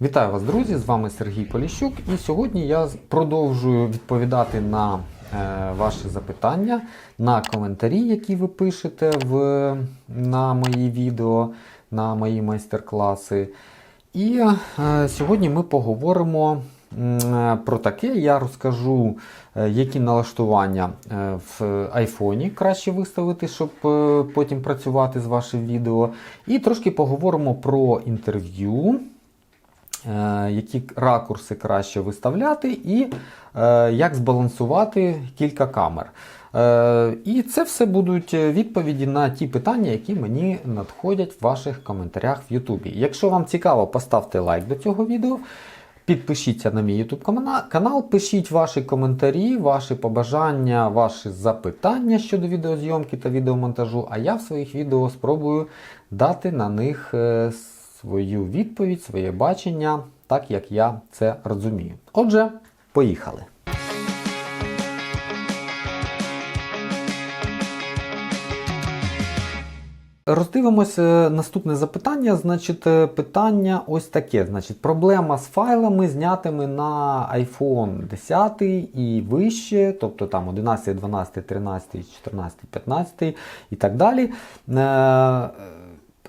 Вітаю вас, друзі! З вами Сергій Поліщук. І сьогодні я продовжую відповідати на е, ваші запитання, на коментарі, які ви пишете в, на мої відео, на мої майстер-класи. І е, сьогодні ми поговоримо про таке. Я розкажу, е, які налаштування е, в айфоні краще виставити, щоб потім працювати з вашим відео. І трошки поговоримо про інтерв'ю. Е, які ракурси краще виставляти, і е, як збалансувати кілька камер. Е, І це все будуть відповіді на ті питання, які мені надходять в ваших коментарях в Ютубі. Якщо вам цікаво, поставте лайк до цього відео. Підпишіться на мій YouTube канал, пишіть ваші коментарі, ваші побажання, ваші запитання щодо відеозйомки та відеомонтажу, а я в своїх відео спробую дати на них свою відповідь, своє бачення, так як я це розумію. Отже, поїхали. Роздивимося наступне запитання. Значить, е, питання ось таке. Значить, проблема з файлами, знятими на iPhone 10 і вище, тобто там 11, 12, 13, 14, 15 і так далі.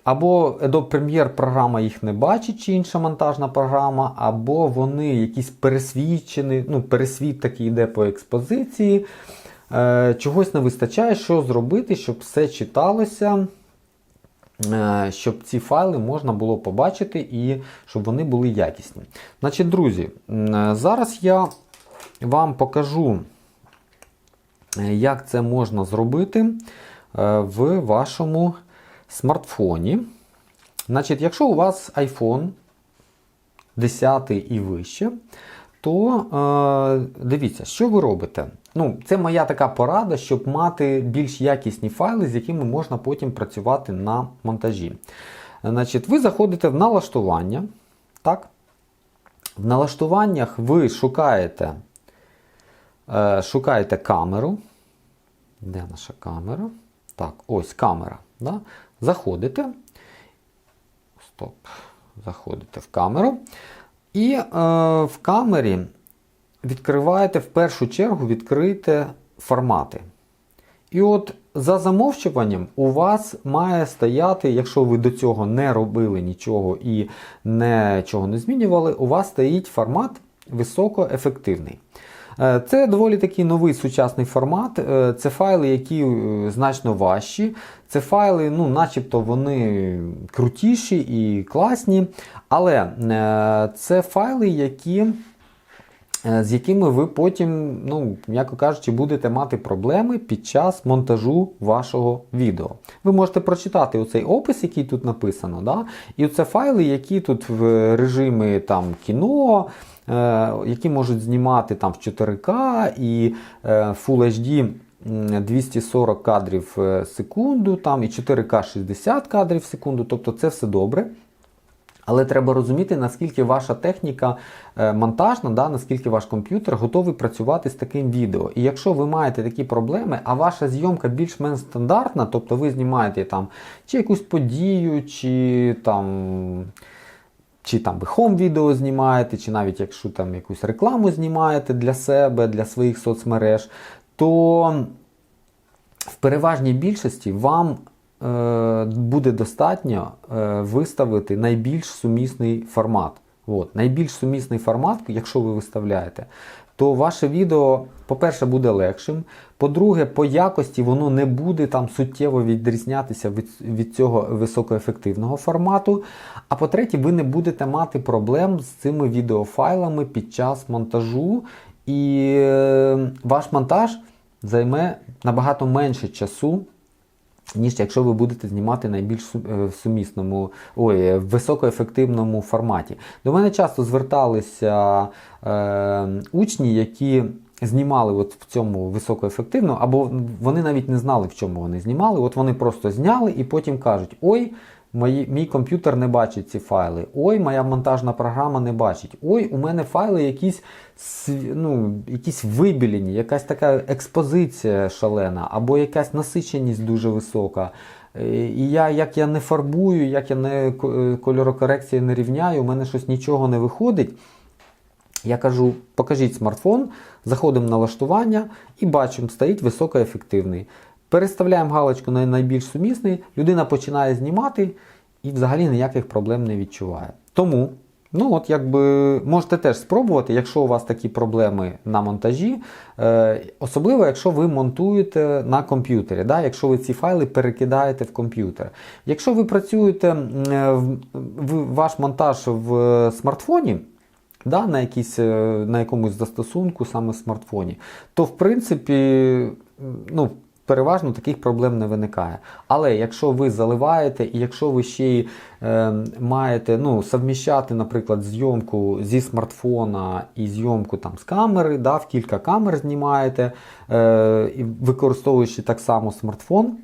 Або Adobe Premiere програма їх не бачить, чи інша монтажна програма, або вони якісь пересвідчені, ну, пересвіт такий йде по експозиції. Е, чогось не вистачає, що зробити, щоб все читалося, е, щоб ці файли можна було побачити і щоб вони були якісні. Значить, друзі, е, зараз я вам покажу, е, як це можна зробити е, в вашому смартфоні. Значить, якщо у вас iPhone 10 і вище, то е, дивіться, що ви робите. Ну, Це моя така порада, щоб мати більш якісні файли, з якими можна потім працювати на монтажі. Значить, Ви заходите в налаштування. Так? В налаштуваннях ви шукаєте, е, шукаєте камеру. Де наша камера? Так, ось камера. Да? Заходите. Стоп. Заходите в камеру. І е, в камері відкриваєте в першу чергу відкрийте формати. І от за замовчуванням у вас має стояти, якщо ви до цього не робили нічого і нічого не змінювали, у вас стоїть формат високоефективний. Е, Це доволі такий новий сучасний формат. Е, Це файли, які е, значно важчі. Це файли, ну, начебто вони крутіші і класні. Але це файли, які. З якими ви потім, ну, м'яко кажучи, будете мати проблеми під час монтажу вашого відео. Ви можете прочитати оцей опис, який тут написано. Да? І це файли, які тут в режимі там, кіно, які можуть знімати там, в 4К і е, Full HD 240 кадрів в секунду, там, і 4К 60 кадрів в секунду. Тобто це все добре. Але треба розуміти, наскільки ваша техніка е, монтажна, да, наскільки ваш комп'ютер готовий працювати з таким відео. І якщо ви маєте такі проблеми, а ваша зйомка більш-менш стандартна, тобто ви знімаєте там чи якусь подію, чи там. Чи там ви хом відео знімаєте, чи навіть якщо там якусь рекламу знімаєте для себе, для своїх соцмереж, то в переважній більшості вам е, буде достатньо е, виставити найбільш сумісний формат. От, найбільш сумісний формат, якщо ви виставляєте, то ваше відео, по-перше, буде легшим. По-друге, по якості воно не буде там суттєво відрізнятися від, від цього високоефективного формату. А по-третє, ви не будете мати проблем з цими відеофайлами під час монтажу. І е, ваш монтаж займе набагато менше часу, ніж якщо ви будете знімати найбільш е, сумісному, ой, е, високоефективному форматі. До мене часто зверталися е, учні, які знімали от в цьому високоефективно, або вони навіть не знали, в чому вони знімали. От вони просто зняли і потім кажуть: ой. Мої, мій комп'ютер не бачить ці файли. Ой, моя монтажна програма не бачить. Ой, у мене файли якісь, ну, якісь вибілені, якась така експозиція шалена, або якась насиченість дуже висока. Е, І я, як я не фарбую, як я не е, кольорокорекції не рівняю, у мене щось нічого не виходить. Я кажу, покажіть смартфон, заходимо в налаштування і бачимо, стоїть високоефективний. Переставляємо галочку на найбільш сумісний, людина починає знімати і взагалі ніяких проблем не відчуває. Тому, ну от якби можете теж спробувати, якщо у вас такі проблеми на монтажі, е, особливо якщо ви монтуєте на комп'ютері, да, якщо ви ці файли перекидаєте в комп'ютер. Якщо ви працюєте е, в, в ваш монтаж в смартфоні, да, на, якійсь, е, на якомусь застосунку, саме в смартфоні, то в принципі, ну, переважно таких проблем не виникає. Але якщо ви заливаєте, і якщо ви ще й е, маєте ну, совміщати, наприклад, зйомку зі смартфона і зйомку там, з камери, да, в кілька камер знімаєте, е, використовуючи так само смартфон,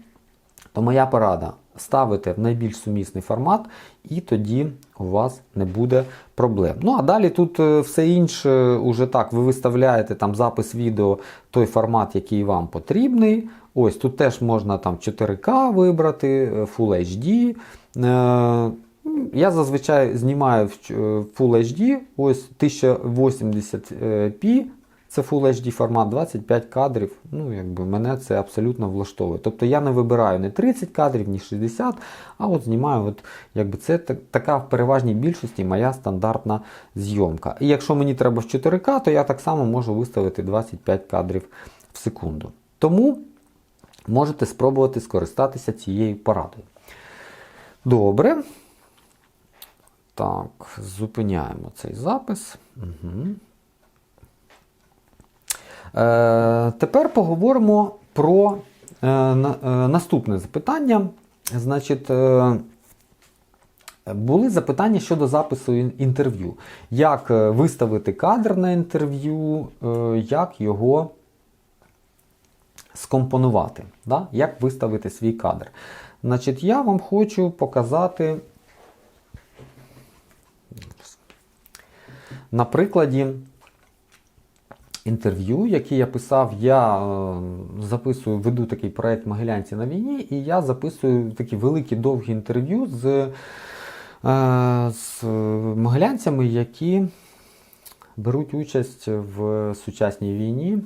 то моя порада ставити в найбільш сумісний формат, і тоді у вас не буде проблем. Ну а далі тут е, все інше, уже так, ви виставляєте там запис відео, той формат, який вам потрібний. Ось тут теж можна там 4К вибрати, е, Full HD. Е, Я зазвичай знімаю в Full HD, ось 1080p. Це Full HD формат 25 кадрів. Ну, якби мене це абсолютно влаштовує. Тобто я не вибираю не 30 кадрів, ні 60, а от знімаю, от, якби це так- така в переважній більшості моя стандартна зйомка. І якщо мені треба в 4К, то я так само можу виставити 25 кадрів в секунду. Тому можете спробувати скористатися цією порадою. Добре. Так, зупиняємо цей запис. Угу. Е, тепер поговоримо про е, е, наступне запитання. Значить, були запитання щодо запису інтерв'ю. Як виставити кадр на інтерв'ю, як його скомпонувати, да? як виставити свій кадр. Значить, я вам хочу показати на прикладі інтерв'ю, які я писав, я е, записую, веду такий проект Могилянці на війні, і я записую такі великі довгі інтерв'ю з, е, з могилянцями, які беруть участь в сучасній війні.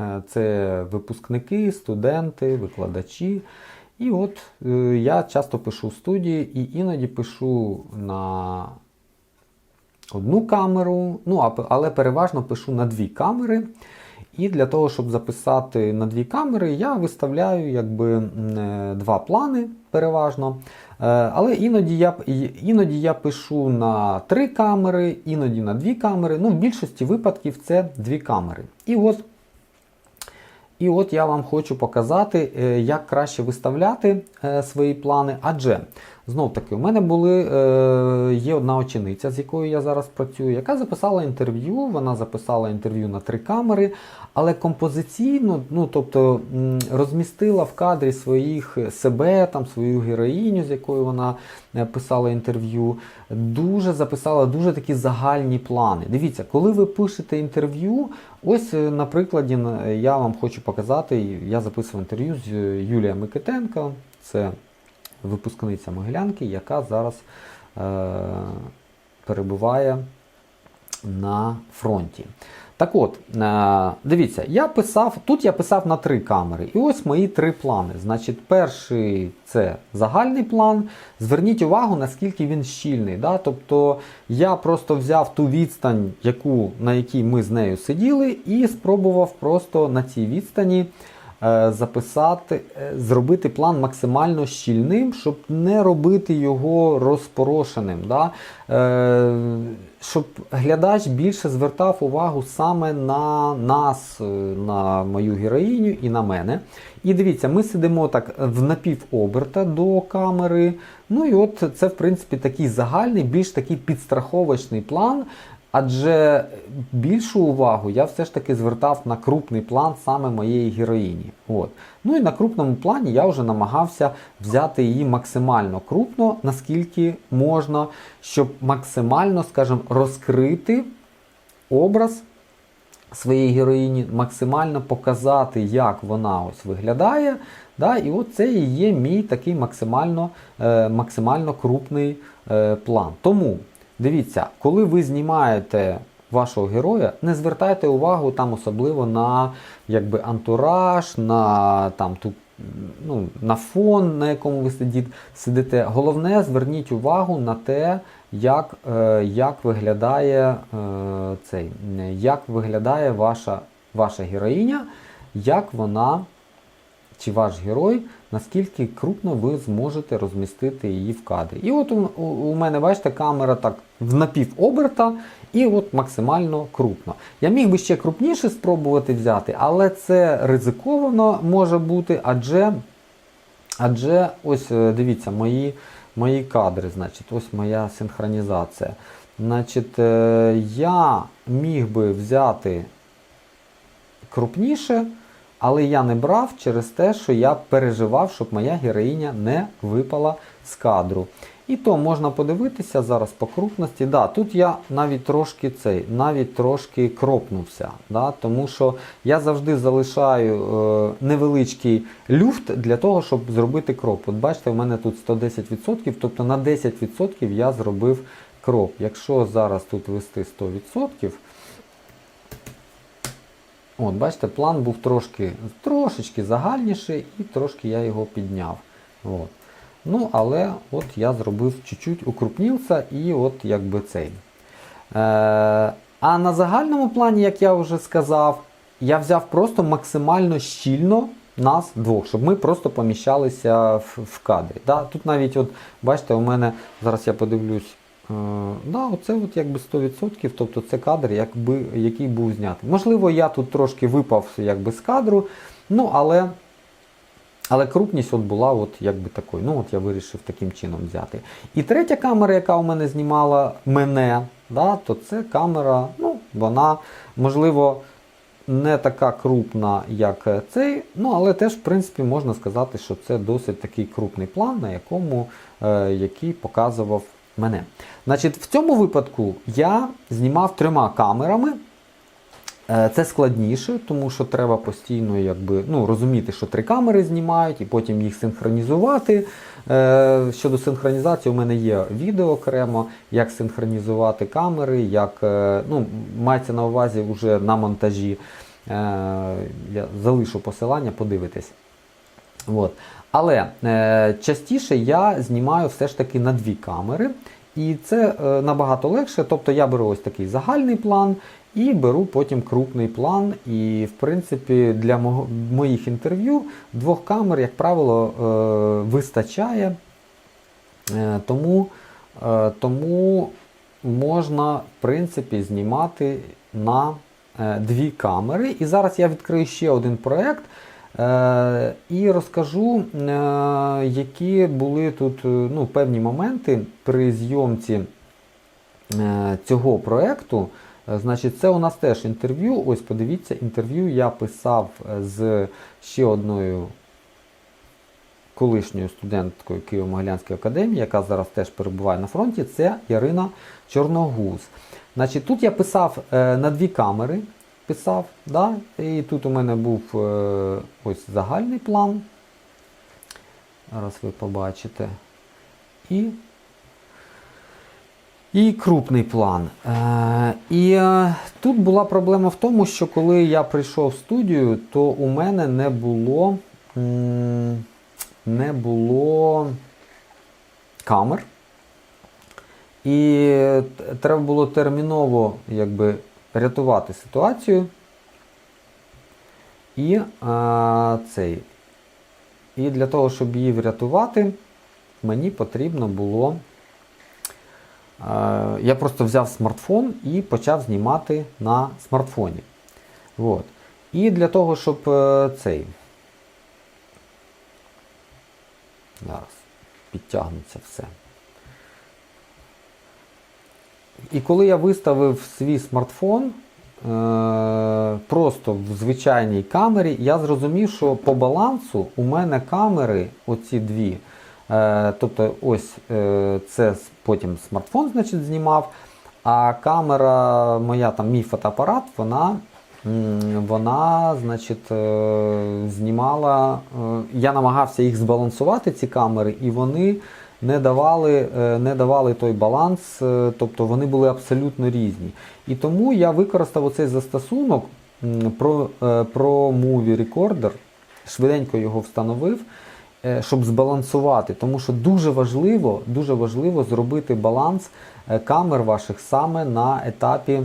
Е, Це випускники, студенти, викладачі. І от я часто пишу студії і іноді пишу на одну камеру, ну, але переважно пишу на дві камери. І для того, щоб записати на дві камери, я виставляю якби е, два плани переважно. Е, Але іноді я, іноді я пишу на три камери, іноді на дві камери. Ну, в більшості випадків це дві камери. І от і от я вам хочу показати, е, як краще виставляти свої плани. Адже знов таки, у мене були, е, є одна учениця, з якою я зараз працюю, яка записала інтерв'ю. Вона записала інтерв'ю на три камери, але композиційно, ну тобто розмістила в кадрі своїх себе, там свою героїню, з якою вона е, писала інтерв'ю. Дуже записала дуже такі загальні плани. Дивіться, коли ви пишете інтерв'ю, ось е, на прикладі я вам хочу показати. Я записував інтерв'ю з е, Юлією Микитенко. Це випускниця Могилянки, яка зараз е, перебуває на фронті. Так от, е, дивіться, я писав, тут я писав на три камери. І ось мої три плани. Значить, перший це загальний план. Зверніть увагу, наскільки він щільний. Да? Тобто я просто взяв ту відстань, яку, на якій ми з нею сиділи, і спробував просто на цій відстані записати, е, зробити план максимально щільним, щоб не робити його розпорошеним. Да? Е, щоб глядач більше звертав увагу саме на нас, е, на мою героїню і на мене. І дивіться, ми сидимо так в напівоберта до камери. Ну і от це, в принципі, такий загальний, більш такий підстраховочний план. Адже більшу увагу я все ж таки звертав на крупний план саме моєї героїні. От. Ну і на крупному плані я вже намагався взяти її максимально крупно, наскільки можна, щоб максимально, скажімо, розкрити образ своїй героїні, максимально показати, як вона ось виглядає. Да, і от це і є мій такий максимально, е, максимально крупний е, план. Тому дивіться, коли ви знімаєте вашого героя, не звертайте увагу там особливо на якби, антураж, на там, ту, ну, на фон, на якому ви сидите. Головне, зверніть увагу на те, як, е, як виглядає е, цей, як виглядає ваша, ваша героїня, як вона чи ваш герой, наскільки крупно ви зможете розмістити її в кадрі. І от у, у, мене, бачите, камера так в напівоберта, і от максимально крупно. Я міг би ще крупніше спробувати взяти, але це ризиковано може бути, адже, адже ось е, дивіться, мої, мої кадри, значить, ось моя синхронізація. Значить, е, я міг би взяти крупніше, але я не брав через те, що я переживав, щоб моя героїня не випала з кадру. І то можна подивитися зараз по крупності. Да, Тут я навіть трошки цей, навіть трошки кропнувся. Да, Тому що я завжди залишаю е, невеличкий люфт для того, щоб зробити кроп. От бачите, у мене тут 110%, тобто на 10% я зробив кроп. Якщо зараз тут ввести 100%, От, бачите, план був трошки, трошечки загальніший і трошки я його підняв. От. Ну, але от я зробив чуть-чуть укрупнився і от якби цей. Е, а на загальному плані, як я вже сказав, я взяв просто максимально щільно нас двох, щоб ми просто поміщалися в, в кадрі. Да? Тут навіть, от, бачите, у мене, зараз я подивлюсь, да, оце от якби 100%, тобто це кадр, якби, який був знятий. Можливо, я тут трошки випав якби, з кадру, ну, але. Але крупність от була от якби такою. Ну от я вирішив таким чином взяти. І третя камера, яка у мене знімала мене, да, то це камера, ну, вона, можливо, не така крупна, як цей, ну, але теж, в принципі, можна сказати, що це досить такий крупний план, на якому, е, який показував мене. Значить, В цьому випадку я знімав трьома камерами. Е, Це складніше, тому що треба постійно якби, ну, розуміти, що три камери знімають, і потім їх синхронізувати. Е, Щодо синхронізації, у мене є відео окремо, як синхронізувати камери, як е, ну, мається на увазі вже на монтажі. Я залишу посилання, подивитись. От. Але е, частіше я знімаю все ж таки на дві камери. І це е, набагато легше. Тобто я беру ось такий загальний план і беру потім крупний план. І, в принципі, для мого, моїх інтерв'ю двох камер, як правило, е, вистачає. Е, тому, е, тому можна, в принципі, знімати на е, дві камери. І зараз я відкрию ще один проєкт. Е, і розкажу, е, які були тут е, ну, певні моменти при зйомці цього проєкту. Значить, це у нас теж інтерв'ю. Ось подивіться, інтерв'ю я писав з ще одною колишньою студенткою Києво-Могилянської академії, яка зараз теж перебуває на фронті. Це Ярина Чорногуз. Значить, тут я писав на дві камери. Писав, да? І тут у мене був е, ось загальний план. Зараз ви побачите. І і крупний план. Е, І е, тут була проблема в тому, що коли я прийшов в студію, то у мене не було не було камер. І треба було терміново якби, рятувати ситуацію. І, а, цей, і для того, щоб її врятувати, мені потрібно було. А, я просто взяв смартфон і почав знімати на смартфоні. От. І для того, щоб е, цей. Зараз підтягнеться все. І коли я виставив свій смартфон е, просто в звичайній камері, я зрозумів, що по балансу у мене камери, оці дві, е, тобто ось е, це потім смартфон значить, знімав, а камера моя, там, мій фотоапарат, вона вона, значить, знімала. Я намагався їх збалансувати, ці камери, і вони не давали, е, не давали той баланс, е, тобто вони були абсолютно різні. І тому я використав оцей застосунок про, е, про Movie Recorder, швиденько його встановив. Щоб збалансувати, тому що дуже важливо, дуже важливо зробити баланс камер ваших саме на етапі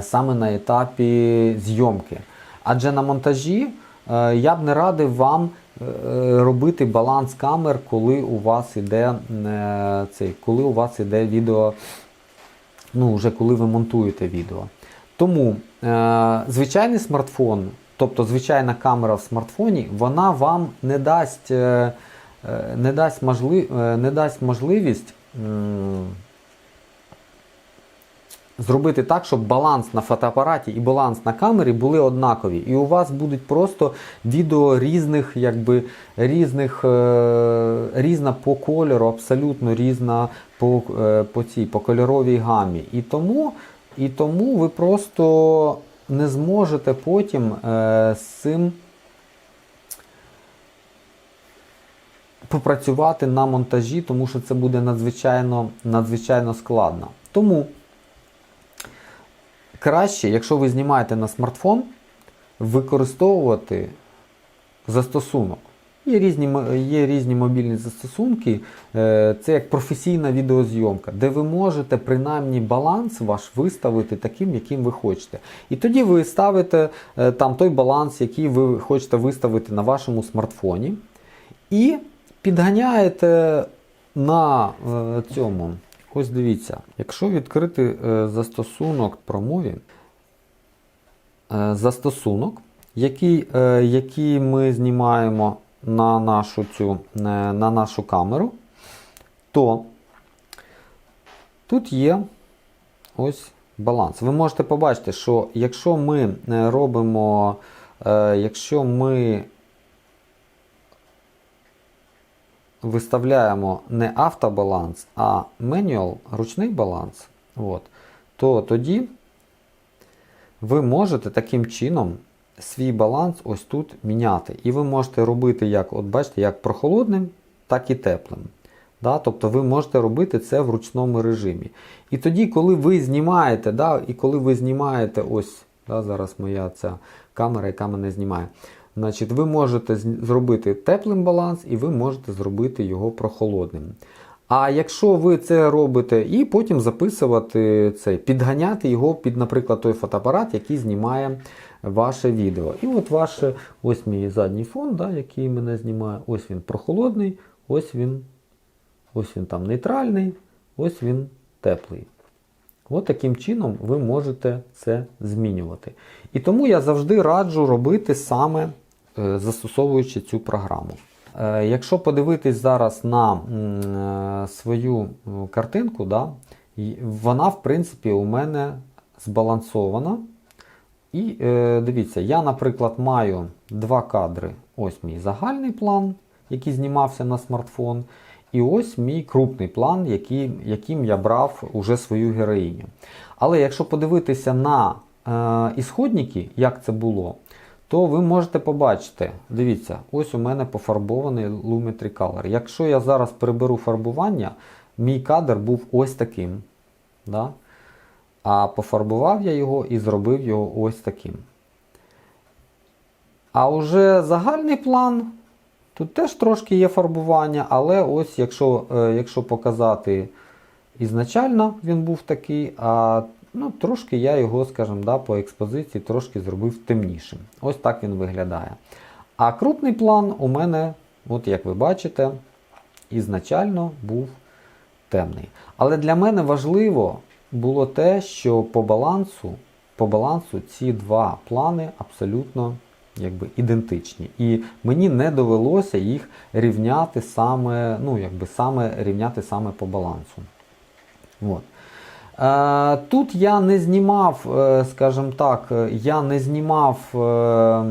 саме на етапі зйомки. Адже на монтажі я б не радив вам робити баланс камер, коли у вас іде е, цей, коли у вас іде відео, ну вже коли ви монтуєте відео. Тому е, звичайний смартфон, тобто звичайна камера в смартфоні, вона вам не дасть, е, е, не дасть, можли, е, не дасть можливість. Зробити так, щоб баланс на фотоапараті і баланс на камері були однакові. І у вас будуть просто відео різних, якби різних, е, різна по кольору, абсолютно різна по, е, по цій по кольоровій гамі. І тому, і тому ви просто не зможете потім е, з цим. Попрацювати на монтажі, тому що це буде надзвичайно, надзвичайно складно. Тому краще, якщо ви знімаєте на смартфон, використовувати застосунок. Є різні, є різні мобільні застосунки, е, це як професійна відеозйомка, де ви можете принаймні баланс ваш виставити таким, яким ви хочете. І тоді ви ставите е, там той баланс, який ви хочете виставити на вашому смартфоні, і підганяєте на е, цьому. Ось дивіться, якщо відкрити е, застосунок ProMovie, е, застосунок, який, е, який ми знімаємо на нашу, цю, на нашу камеру, то тут є ось баланс. Ви можете побачити, що якщо ми робимо, якщо ми виставляємо не автобаланс, а manual, ручний баланс, от, то тоді ви можете таким чином свій баланс ось тут міняти. І ви можете робити, як, от бачите, як прохолодним, так і теплим. Да? Тобто ви можете робити це в ручному режимі. І тоді, коли ви знімаєте, да, і коли ви знімаєте, ось да, зараз моя ця камера, яка мене знімає. Значить, ви можете зробити теплим баланс, і ви можете зробити його прохолодним. А якщо ви це робите і потім записувати це, підганяти його під, наприклад, той фотоапарат, який знімає ваше відео. І от ваше, ось мій задній фон, да, який мене знімає, ось він прохолодний, ось він, ось він там нейтральний, ось він теплий. От таким чином ви можете це змінювати. І тому я завжди раджу робити саме застосовуючи цю програму. Е, Якщо подивитись зараз на е, свою картинку, да, вона, в принципі, у мене збалансована. І е, дивіться, я, наприклад, маю два кадри. Ось мій загальний план, який знімався на смартфон. І ось мій крупний план, який, яким я брав уже свою героїню. Але якщо подивитися на е, ісходники, як це було, то ви можете побачити, дивіться, ось у мене пофарбований Lumetri Color. Якщо я зараз приберу фарбування, мій кадр був ось таким. Да? А пофарбував я його і зробив його ось таким. А уже загальний план, тут теж трошки є фарбування, але ось якщо, е, якщо показати ізначально він був такий, а ну, трошки я його, скажімо, да, по експозиції трошки зробив темнішим. Ось так він виглядає. А крупний план у мене, от як ви бачите, ізначально був темний. Але для мене важливо було те, що по балансу, по балансу ці два плани абсолютно якби, ідентичні. І мені не довелося їх рівняти саме, ну, якби, саме, рівняти саме по балансу. От. Е, Тут я не знімав, е, скажімо так, я не знімав е,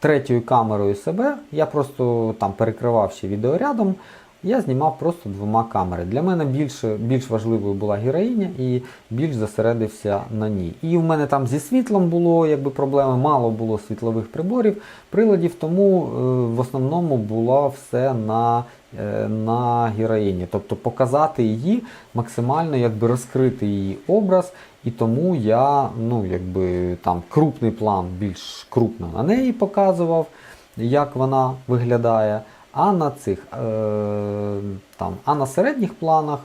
третьою камерою себе, я просто там перекривав ще відеорядом. Я знімав просто двома камерами. Для мене більше, більш важливою була героїня і більш зосередився на ній. І в мене там зі світлом було якби проблеми, мало було світлових приборів, приладів, тому е, в основному було все на, на героїні. Тобто показати її, максимально якби розкрити її образ. І тому я ну, якби, там, крупний план більш крупно на неї показував, як вона виглядає. А на цих, е, там, а на середніх планах,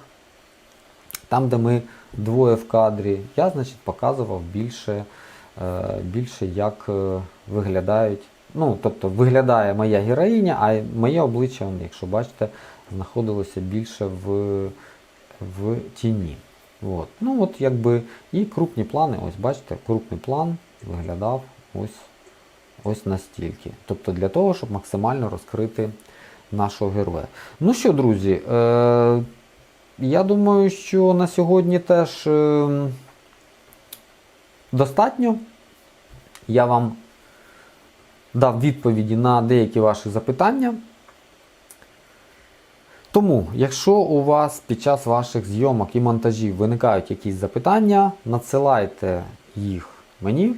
там, де ми двоє в кадрі, я значить, показував більше, е, більше як е, виглядають. Ну, тобто виглядає моя героїня, а моє обличчя, якщо бачите, знаходилося більше в, в тіні. От. Ну, от якби і крупні плани, ось бачите, крупний план виглядав ось, ось настільки. Тобто для того, щоб максимально розкрити нашого героя. Ну що, друзі, е, я думаю, що на сьогодні теж е, достатньо. Я вам дав відповіді на деякі ваші запитання. Тому, якщо у вас під час ваших зйомок і монтажів виникають якісь запитання, надсилайте їх мені,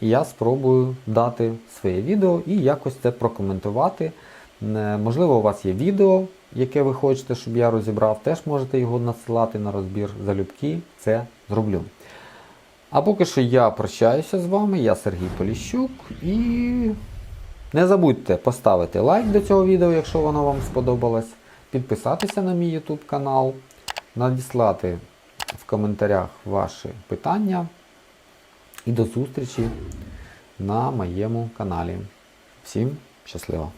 і я спробую дати своє відео і якось це прокоментувати. Е, Можливо, у вас є відео, яке ви хочете, щоб я розібрав, теж можете його надсилати на розбір залюбки, це зроблю. А поки що я прощаюся з вами, я Сергій Поліщук і не забудьте поставити лайк до цього відео, якщо воно вам сподобалось, підписатися на мій YouTube канал, надіслати в коментарях ваші питання. І до зустрічі на моєму каналі. Всім щасливо!